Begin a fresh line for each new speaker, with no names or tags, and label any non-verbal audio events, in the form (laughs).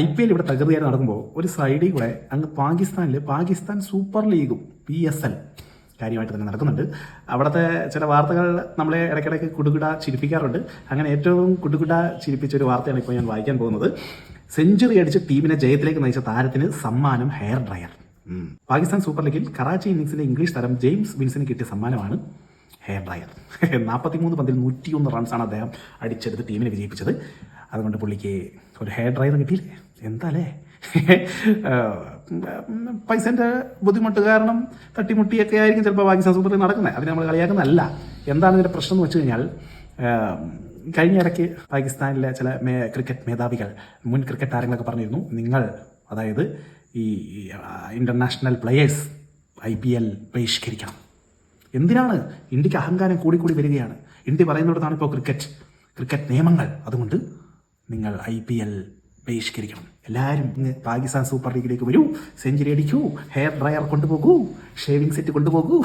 I P L ഇവിടെ തകൃതിയായി നടക്കുമ്പോൾ ഒരു സൈഡിൽ കൂടെ അങ്ങ് പാകിസ്ഥാനിൽ പാകിസ്ഥാൻ സൂപ്പർ ലീഗും പി എസ് എൽ കാര്യമായിട്ട് തന്നെ നടക്കുന്നുണ്ട്. അവിടുത്തെ ചില വാർത്തകൾ നമ്മളെ ഇടയ്ക്കിടയ്ക്ക് കുടുകുട ചിരിപ്പിക്കാറുണ്ട്. അങ്ങനെ ഏറ്റവും കുടുകുട ചിരിപ്പിച്ച ഒരു വാർത്തയാണ് ഇപ്പോൾ ഞാൻ വായിക്കാൻ പോകുന്നത്. സെഞ്ചുറി അടിച്ച് ടീമിനെ ജയത്തിലേക്ക് നയിച്ച താരത്തിന് സമ്മാനം ഹെയർ ഡ്രയർ പാകിസ്ഥാൻ സൂപ്പർ ലീഗിൽ കറാച്ചി ഇന്നിംഗ്സിലെ ഇംഗ്ലീഷ് താരം ജെയിംസ് വിൻസിന് കിട്ടിയ സമ്മാനമാണ് ഹെയർ ഡ്രയർ നാൽപ്പത്തിമൂന്ന് പന്തിൽ നൂറ്റിയൊന്ന് റൺസാണ് അദ്ദേഹം അടിച്ചെടുത്ത് ടീമിനെ വിജയിപ്പിച്ചത്. അതുകൊണ്ട് പുള്ളിക്ക് ഒരു ഹെയർ ഡ്രയർ കിട്ടിയില്ലേ? എന്താലേ? (laughs) പൈസന്റെ ബുദ്ധിമുട്ട് കാരണം തട്ടിമുട്ടിയൊക്കെ ആയിരിക്കും ചിലപ്പോൾ പാകിസ്ഥാൻ സൂപ്പറിൽ നടക്കുന്നത് അതിന് നമ്മൾ കളിയാക്കുന്നതല്ല. എന്താണ് ഇതിന്റെ പ്രശ്നം എന്ന് വെച്ച് കഴിഞ്ഞാൽ കഴിഞ്ഞ ഇടയ്ക്ക് പാകിസ്ഥാനിലെ ചില മേ ക്രിക്കറ്റ് മേധാവികൾ മുൻ ക്രിക്കറ്റ് താരങ്ങളൊക്കെ പറഞ്ഞിരുന്നു. നിങ്ങൾ അതായത് ഈ international players I P L ബഹിഷ്കരിക്കണം. എന്തിനാണ് ഇന്ത്യയ്ക്ക് അഹങ്കാരം കൂടിക്കൂടി വരികയാണ്? ഇന്ത്യ പറയുന്നിടത്താണ് ഇപ്പോൾ ക്രിക്കറ്റ് ക്രിക്കറ്റ് നിയമങ്ങൾ. അതുകൊണ്ട് നിങ്ങൾ ഐ പി എൽ ബഹിഷ്കരിക്കണം. എല്ലാവരും ഇങ്ങ് പാകിസ്ഥാൻ സൂപ്പർ ലീഗിലേക്ക് വരൂ. സെഞ്ചുറി അടിക്കൂ. ഹെയർ ഡ്രയർ കൊണ്ടുപോകൂ. Shaving set കൊണ്ടുപോകൂ.